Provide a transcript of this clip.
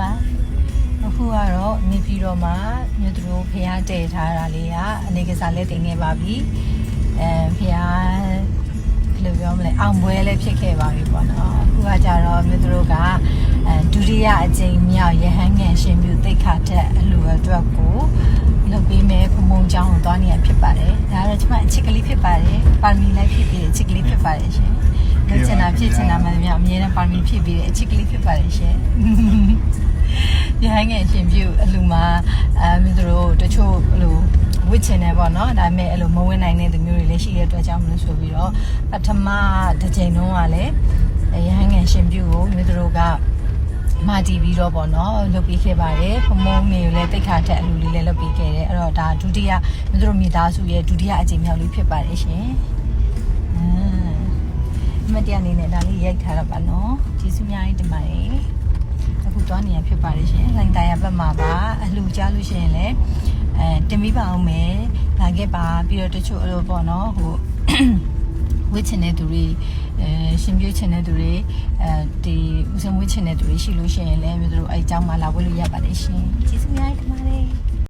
ပါအခုကတော့နေပြည်တော်မှာမြို့သူတို့ဖះတည်ထားတာလေးကအနေကစားလေးတင်ခဲ့ပါပြီအဲဖះဘယ်လိုပြောမလဲအောင်ပွဲလည်းဖြစ်ခဲ့ပါပြီပေါ့နော်အခုကကြတော့မြို့သူတို့ကအဲဒုတိယအကြိမ်မြောက်ရဟန်းငယ်ရှင်ပြုတိတ်ခါတက်အလူအတွက်ကိုလုပ်ပေးမယ်ဖုံဖုံချောင်းကိုသွားနေရဖြစ်ပါတယ်ဒါကတော့ကျွန်မအချစ်ကလေးဖြစ်ပါတယ်ပါရမီလိုက်ဖြစ်ပြီးအချစ်ကလေးဖြစ်ပါတယ်ရှင်လုပ်ချင်တာဖြစ်ချင်တာမှန်သမျှအမြဲတမ်းပါရမီဖြစ်ပြီးအချစ်ကလေးဖြစ်ပါတယ်ရှင် ရဟန်းငယ်ရှင်ပြုအလူမှာအဲမြို့သူတို့တချို့အလိုဝစ်ချင်တယ်ပေါ့နော်ဒါပေမဲ့အလိုမဝင်နိုင်တဲ့သူမျိုးတွေလည်းရှိတဲ့အတွက်ကြောင့်မလို့ဆိုပြီးတော့ပထမတစ်ချိန်တုန်းကလည်းရဟန်းငယ်ရှင်ပြုကိုမြို့သူတို့ကမာတီပြီးတော့ပေါ့နော်လုပ်ပြီးခဲ့ပါတယ်ဖမုံနေကိုလည်းတိတ်ခါထက်အလူလေးလည်းလုပ်ပြီးခဲ့တယ်အဲ့တော့ဒါဒုတိယမြို့သူတို့မိသားစုရဲ့ဒုတိယအကြိမ်မြောက်လေးဖြစ်ပါတယ်ရှင်အင်းအမတရားအနေနဲ့ဒါလေးရိုက်ထားတာပါနော်ကျေးဇူးများကြီးတင်ပါတယ်အခု သွားနေရဖြစ်ပါတယ်ရှင်။လိုင်တာရဘက်မှာပါအလှူကြလို့ရှိရင်လည်းအဲတင်ပြီးပါအောင်မယ်။လာခဲ့ပါပြီးတော့တချို့အဲ့လိုပေါ့နော်ဟိုဝစ်ချင်တဲ့သူတွေအဲရှင်ပြချင်တဲ့သူတွေအဲဒီဦးစံဝစ်ချင်တဲ့သူတွေရှိလို့ရှိရင်လည်းမျိုးတို့အဲအကြောင်းမှလာဝတ်လို့ရပါတယ်ရှင်။ကျေးဇူးများတင်ပါတယ်။